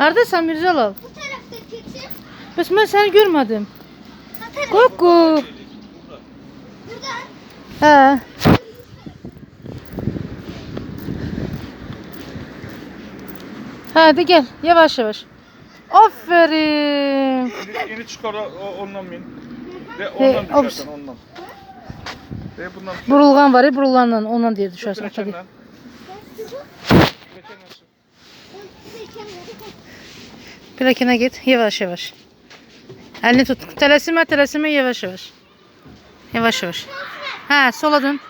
Neredesin Mircalal? Bu tarafta keçi. Səni görmədim. Ha taraf. Qoqu. Burada. Hə. Hadi gel yavaş yavaş. Aferin. Yeni, yeni çıkar o, ondan bin. De He, ondan ops. düşersen ondan. De bundan düşer. Burulğan var ya burulğanla ondan diye düşersin. Tabii. Peçenle. Plakine git yavaş yavaş. Elini tut. Tələsimə, tələsimə yavaş yavaş. Yavaş yavaş. Hə, sola dön.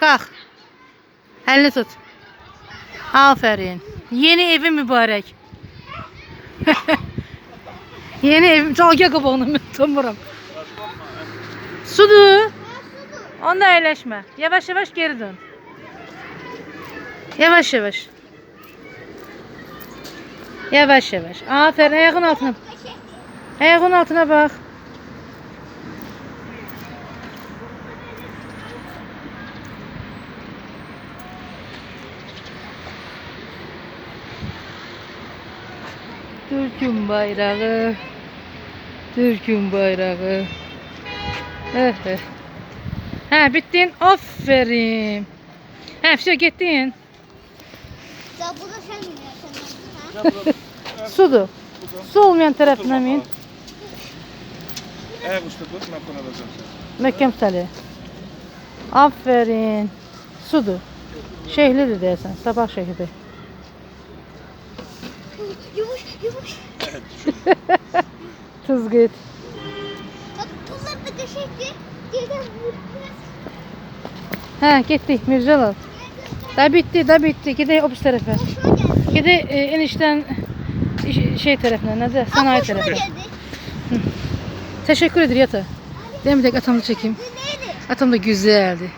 Qalx. Əlini tut. Aferin. Yeni evi mübarək. Yeni evim. Qabağına mən tanımıram. Sudur. Onda əyləşmə. Yavaş yavaş geri dön. Yavaş yavaş. Yavaş yavaş. Aferin ayağın altına. Ayağın altına bak. Türk'ün bayrağı. Türk'ün bayrağı. Eh, eh. Ha bittin. Aferin. Ha bir şey gittin. Ya bunu sen mi yaptın? Sudur. Su olmayan tarafına min. Ayak üstü dur ben kon alacağım seni. Möhkəm təli. Aferin. Sudur. Şehlidir deyəsən. Sabah şehidi. Yumuş yumuş. Tuz git. Bak pullar da vurdu. Hə, getdik Mirzəlal. Da bitti, da bitti. Gedək o pis tərəfə. Hoşuma geldi. Gedək e, enişdən iş- şey tərəfinə, nədir? Sanayi Hoşuma tərəfinə. geldi. Təşəkkür edir yata. Atamı çəkeyim. Bu neydi? Atam da güzeldi.